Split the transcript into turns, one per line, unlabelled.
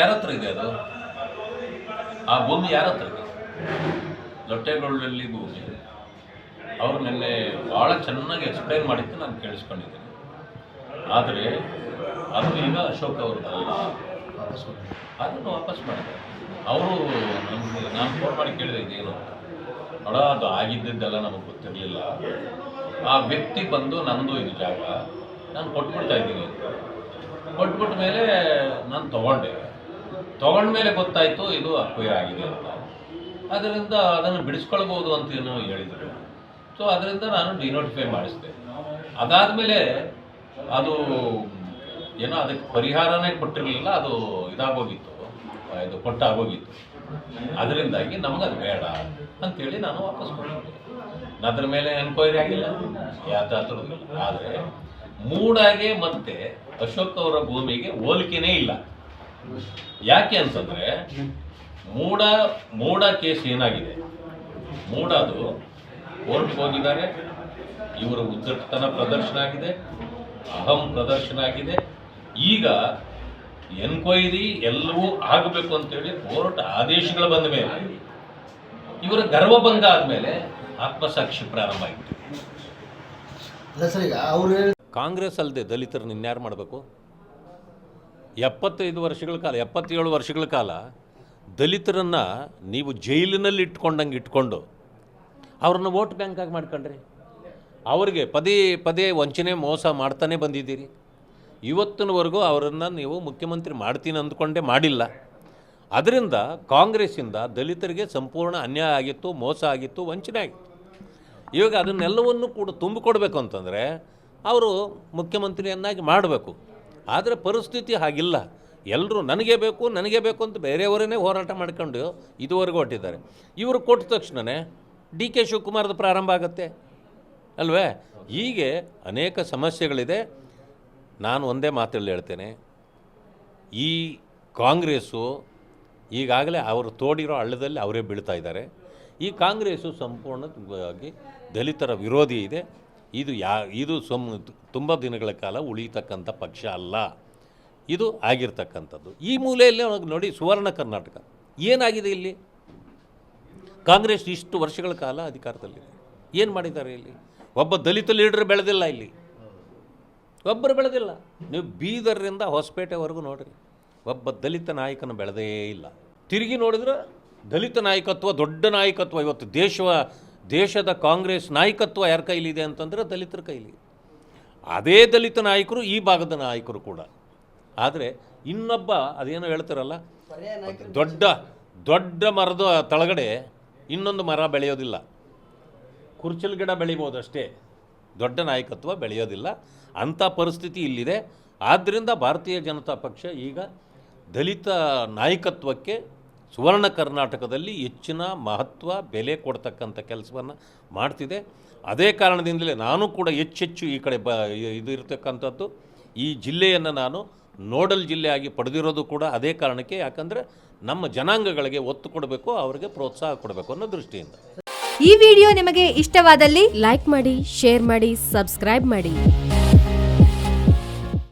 ಯಾರ ಹತ್ರ ಇದೆ ಅದು? ಆ ಭೂಮಿ ಯಾರ ಹತ್ರ ಇದೆ? ಲೊಟ್ಟೆಗೊಳ್ಳಲ್ಲಿ ಭೂಮಿ. ಅವರು ನಿನ್ನೆ ಭಾಳ ಚೆನ್ನಾಗಿ ಎಕ್ಸ್ಪ್ಲೈನ್ ಮಾಡಿದ್ದು ನಾನು ಕೇಳಿಸ್ಕೊಂಡಿದ್ದೀನಿ. ಆದರೆ ಅದು ಈಗ ಅಶೋಕ್ ಅವ್ರದ್ದಲ್ಲ ಅದನ್ನು ವಾಪಸ್ ಮಾಡಿದೆ ಅವರು ನಮಗೆ ನಾನು ಫೋನ್ ಮಾಡಿ ಕೇಳಿದೆ, ಇದೇನು? ನೋಡ ಅದು ಆಗಿದ್ದದ್ದೆಲ್ಲ ನಮಗೆ ಗೊತ್ತಿರಲಿಲ್ಲ. ಆ ವ್ಯಕ್ತಿ ಬಂದು ನಂದು ಇದು ಜಾಗ, ನಾನು ಕೊಟ್ಬಿಡ್ತಾ ಇದ್ದೀನಿ ಕೊಟ್ಬಿಟ್ಟ ಮೇಲೆ ನಾನು ತೊಗೊಂಡೆ. ತೊಗೊಂಡ್ಮೇಲೆ ಗೊತ್ತಾಯಿತು, ಇದು ಅಕ್ವೈರ್ ಆಗಿದೆ ಅಂತ. ಅದರಿಂದ ಅದನ್ನು ಬಿಡಿಸ್ಕೊಳ್ಬೋದು ಅಂತ ಏನೋ ಹೇಳಿದರು. ಸೊ ಅದರಿಂದ ನಾನು ಡಿನೋಟಿಫೈ ಮಾಡಿಸಿದೆ. ಅದಾದಮೇಲೆ ಅದು, ಏನೋ ಅದಕ್ಕೆ ಪರಿಹಾರನೇ ಕೊಟ್ಟಿರಲಿಲ್ಲ, ಅದು ಇದಾಗೋಗಿತ್ತು. ಇದು ಕೊಟ್ಟಾಗೋಗಿತ್ತು. ಅದರಿಂದಾಗಿ ನಮಗೆ ಅದು ಬೇಡ ಅಂತೇಳಿ ನಾನು ವಾಪಸ್ ಕೊಟ್ಟಿದ್ದೆ ಅದ್ರ ಮೇಲೆ ಎನ್ಕ್ವೈರಿ ಆಗಿಲ್ಲ. ಇಲ್ಲ. ಆದರೆ, ಮೂಡಾಗೆ ಮತ್ತೆ ಅಶೋಕ್ ಅವರ ಭೂಮಿಗೆ ಹೋಲಿಕೆನೇ ಇಲ್ಲ. ಯಾಕೆ ಅಂತಂದ್ರೆ ಮೂಡ ಮೂಡ ಕೇಸ್ ಏನಾಗಿದೆ? ಮೂಡ ಅದು ಕೋರ್ಟ್ ಹೋಗಿದ್ದಾರೆ ಇವರ ಉದ್ದಟತನ ಪ್ರದರ್ಶನ ಆಗಿದೆ ಅಹಂ ಪ್ರದರ್ಶನ ಆಗಿದೆ. ಈಗ ಎನ್ಕ್ವೈರಿ ಎಲ್ಲವೂ ಆಗಬೇಕು ಅಂತೇಳಿ ಕೋರ್ಟ್ ಆದೇಶಗಳು ಬಂದ ಮೇಲೆ ಇವರ ಗರ್ವಭಂಗ ಆದಮೇಲೆ ಆತ್ಮಸಾಕ್ಷಿ ಪ್ರಾರಂಭ
ಆಯಿತು
ಕಾಂಗ್ರೆಸ್ ಅಲ್ಲದೆ ದಲಿತರನ್ನ ಇನ್ಯಾರು ಮಾಡಬೇಕು? ಎಪ್ಪತ್ತೈದು ವರ್ಷಗಳ ಕಾಲ, ಎಪ್ಪತ್ತೇಳು ವರ್ಷಗಳ ಕಾಲ ದಲಿತರನ್ನು ನೀವು ಜೈಲಿನಲ್ಲಿ ಇಟ್ಕೊಂಡಂಗೆ ಇಟ್ಕೊಂಡು ಅವ್ರನ್ನ ವೋಟ್ ಬ್ಯಾಂಕಾಗಿ ಮಾಡ್ಕೊಂಡ್ರಿ. ಅವ್ರಿಗೆ ಪದೇ ಪದೇ ವಂಚನೆ ಮೋಸ ಮಾಡ್ತಾನೆ ಬಂದಿದ್ದೀರಿ. ಇವತ್ತಿನವರೆಗೂ ಅವರನ್ನು ನೀವು ಮುಖ್ಯಮಂತ್ರಿ ಮಾಡ್ತೀನಿ ಅಂದ್ಕೊಂಡೇ ಮಾಡಿಲ್ಲ. ಅದರಿಂದ ಕಾಂಗ್ರೆಸ್ಸಿಂದ ದಲಿತರಿಗೆ ಸಂಪೂರ್ಣ ಅನ್ಯಾಯ ಆಗಿತ್ತು, ಮೋಸ ಆಗಿತ್ತು, ವಂಚನೆ ಆಗಿತ್ತು. ಇವಾಗ ಅದನ್ನೆಲ್ಲವನ್ನು ಕೂಡ ತುಂಬಿಕೊಡ್ಬೇಕು ಅಂತಂದರೆ ಅವರು ಮುಖ್ಯಮಂತ್ರಿಯನ್ನಾಗಿ ಮಾಡಬೇಕು. ಆದರೆ ಪರಿಸ್ಥಿತಿ ಹಾಗಿಲ್ಲ. ಎಲ್ಲರೂ ನನಗೆ ಬೇಕು ನನಗೆ ಬೇಕು ಅಂತ ಬೇರೆಯವರನ್ನೇ ಹೋರಾಟ ಮಾಡ್ಕೊಂಡು ಇದುವರೆಗೂ ಹೊಟ್ಟಿದ್ದಾರೆ ಇವರು ಕೊಟ್ಟ ತಕ್ಷಣವೇ ಡಿ ಕೆ ಶಿವಕುಮಾರ್ದು ಪ್ರಾರಂಭ ಆಗುತ್ತೆ. ಅಲ್ವೇ? ಹೀಗೆ ಅನೇಕ ಸಮಸ್ಯೆಗಳಿದೆ. ನಾನು ಒಂದೇ ಮಾತಲ್ಲಿ ಹೇಳ್ತೇನೆ. ಈ ಕಾಂಗ್ರೆಸ್ಸು ಈಗಾಗಲೇ ಅವರು ತೋಡಿರೋ ಹಳ್ಳದಲ್ಲಿ ಅವರೇ ಬೀಳ್ತಾ ಇದ್ದಾರೆ. ಈ ಕಾಂಗ್ರೆಸ್ಸು ಸಂಪೂರ್ಣವಾಗಿ ದಲಿತರ ವಿರೋಧಿ ಇದೆ. ಇದು ಯಾ, ಇದು ಸೊಮ್, ತುಂಬ ದಿನಗಳ ಕಾಲ ಉಳಿತಕ್ಕಂಥ ಪಕ್ಷ ಅಲ್ಲ. ಇದು ಆಗಿರ್ತಕ್ಕಂಥದ್ದು. ಈ ಮೂಲೆಯಲ್ಲಿ ಅವನಿಗೆ ನೋಡಿ ಸುವರ್ಣ ಕರ್ನಾಟಕ. ಏನಾಗಿದೆ ಇಲ್ಲಿ? ಕಾಂಗ್ರೆಸ್ ಇಷ್ಟು ವರ್ಷಗಳ ಕಾಲ ಅಧಿಕಾರದಲ್ಲಿದೆ. ಏನು ಮಾಡಿದ್ದಾರೆ ಇಲ್ಲಿ? ಒಬ್ಬ ದಲಿತ ಲೀಡರ್ ಬೆಳೆದಿಲ್ಲ ಇಲ್ಲಿ. ಒಬ್ಬರು ಬೆಳೆದಿಲ್ಲ. ನೀವು ಬೀದರ್ರಿಂದ ಹೊಸಪೇಟೆವರೆಗೂ ನೋಡಿರಿ. ಒಬ್ಬ ದಲಿತ ನಾಯಕನ ಬೆಳೆದೇ ಇಲ್ಲ. ತಿರುಗಿ ನೋಡಿದ್ರೆ ದಲಿತ ನಾಯಕತ್ವ, ದೊಡ್ಡ ನಾಯಕತ್ವ ಇವತ್ತು ದೇಶವ ದೇಶದ ಕಾಂಗ್ರೆಸ್ ನಾಯಕತ್ವ ಯಾರ ಕೈಲಿದೆ ಅಂತಂದರೆ ದಲಿತರ ಕೈಲಿ. ಅದೇ ದಲಿತ ನಾಯಕರು ಈ ಭಾಗದ ನಾಯಕರು ಕೂಡ. ಆದರೆ ಇನ್ನೊಬ್ಬ ಅದೇನೋ ಹೇಳ್ತಾರಲ್ಲ, ದೊಡ್ಡ ದೊಡ್ಡ ಮರದ ತಳಗಡೆ ಇನ್ನೊಂದು ಮರ ಬೆಳೆಯೋದಿಲ್ಲ. ಕುರ್ಚಲ್ ಗಿಡ ಬೆಳಿಬೋದಷ್ಟೇ. ದೊಡ್ಡ ನಾಯಕತ್ವ ಬೆಳೆಯೋದಿಲ್ಲ. ಅಂಥ ಪರಿಸ್ಥಿತಿ ಇಲ್ಲಿದೆ. ಆದ್ದರಿಂದ ಭಾರತೀಯ ಜನತಾ ಪಕ್ಷ ಈಗ ದಲಿತ ನಾಯಕತ್ವಕ್ಕೆ ಸುವರ್ಣ ಕರ್ನಾಟಕದಲ್ಲಿ ಹೆಚ್ಚಿನ ಮಹತ್ವ, ಬೆಲೆ ಕೊಡ್ತಕ್ಕಂಥ ಕೆಲಸವನ್ನು ಮಾಡ್ತಿದೆ. ಅದೇ ಕಾರಣದಿಂದಲೇ ನಾನು ಕೂಡ ಹೆಚ್ಚೆಚ್ಚು ಈ ಕಡೆ ಬ ಇದು ಇರತಕ್ಕಂಥದ್ದು. ಈ ಜಿಲ್ಲೆಯನ್ನು ನಾನು ನೋಡಲ್ ಜಿಲ್ಲೆಯಾಗಿ ಪಡೆದಿರೋದು ಕೂಡ ಅದೇ ಕಾರಣಕ್ಕೆ. ಯಾಕಂದರೆ ನಮ್ಮ ಜನಾಂಗಗಳಿಗೆ ಒತ್ತು ಕೊಡಬೇಕು, ಅವರಿಗೆ ಪ್ರೋತ್ಸಾಹ ಕೊಡಬೇಕು ಅನ್ನೋ ದೃಷ್ಟಿಯಿಂದ.
ಈ ವಿಡಿಯೋ ನಿಮಗೆ ಇಷ್ಟವಾದಲ್ಲಿ
ಲೈಕ್ ಮಾಡಿ, ಶೇರ್ ಮಾಡಿ, ಸಬ್ಸ್ಕ್ರೈಬ್ ಮಾಡಿ.